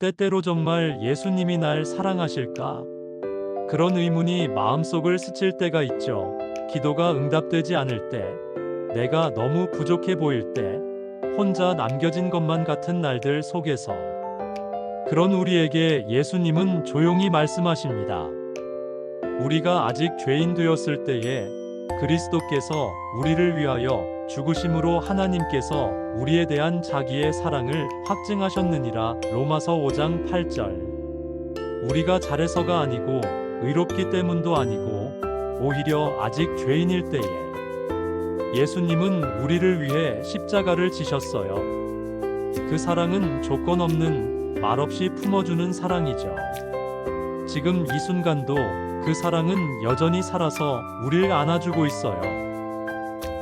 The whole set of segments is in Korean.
때때로 정말 예수님이 날 사랑하실까? 그런 의문이 마음속을 스칠 때가 있죠. 기도가 응답되지 않을 때, 내가 너무 부족해 보일 때, 혼자 남겨진 것만 같은 날들 속에서. 그런 우리에게 예수님은 조용히 말씀하십니다. 우리가 아직 죄인 되었을 때에 그리스도께서 우리를 위하여 죽으심으로 하나님께서 우리에 대한 자기의 사랑을 확증하셨느니라 로마서 5장 8절 우리가 잘해서가 아니고 의롭기 때문도 아니고 오히려 아직 죄인일 때에 예수님은 우리를 위해 십자가를 지셨어요. 그 사랑은 조건 없는 말없이 품어주는 사랑이죠. 지금 이 순간도 그 사랑은 여전히 살아서 우리를 안아주고 있어요.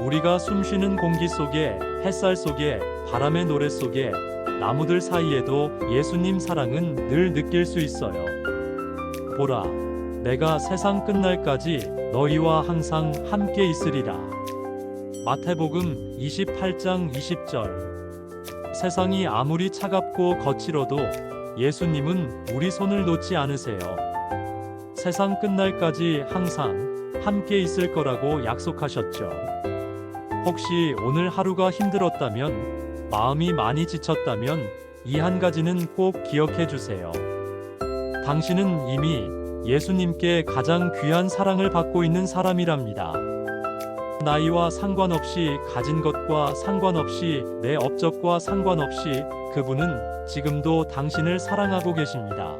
우리가 숨쉬는 공기 속에, 햇살 속에, 바람의 노래 속에, 나무들 사이에도 예수님 사랑은 늘 느낄 수 있어요. 보라, 내가 세상 끝날까지 너희와 항상 함께 있으리라. 마태복음 28장 20절. 세상이 아무리 차갑고 거칠어도 예수님은 우리 손을 놓지 않으세요. 세상 끝날까지 항상 함께 있을 거라고 약속하셨죠. 혹시 오늘 하루가 힘들었다면, 마음이 많이 지쳤다면, 이 한 가지는 꼭 기억해 주세요. 당신은 이미 예수님께 가장 귀한 사랑을 받고 있는 사람이랍니다. 나이와 상관없이 가진 것과 상관없이 내 업적과 상관없이 그분은 지금도 당신을 사랑하고 계십니다.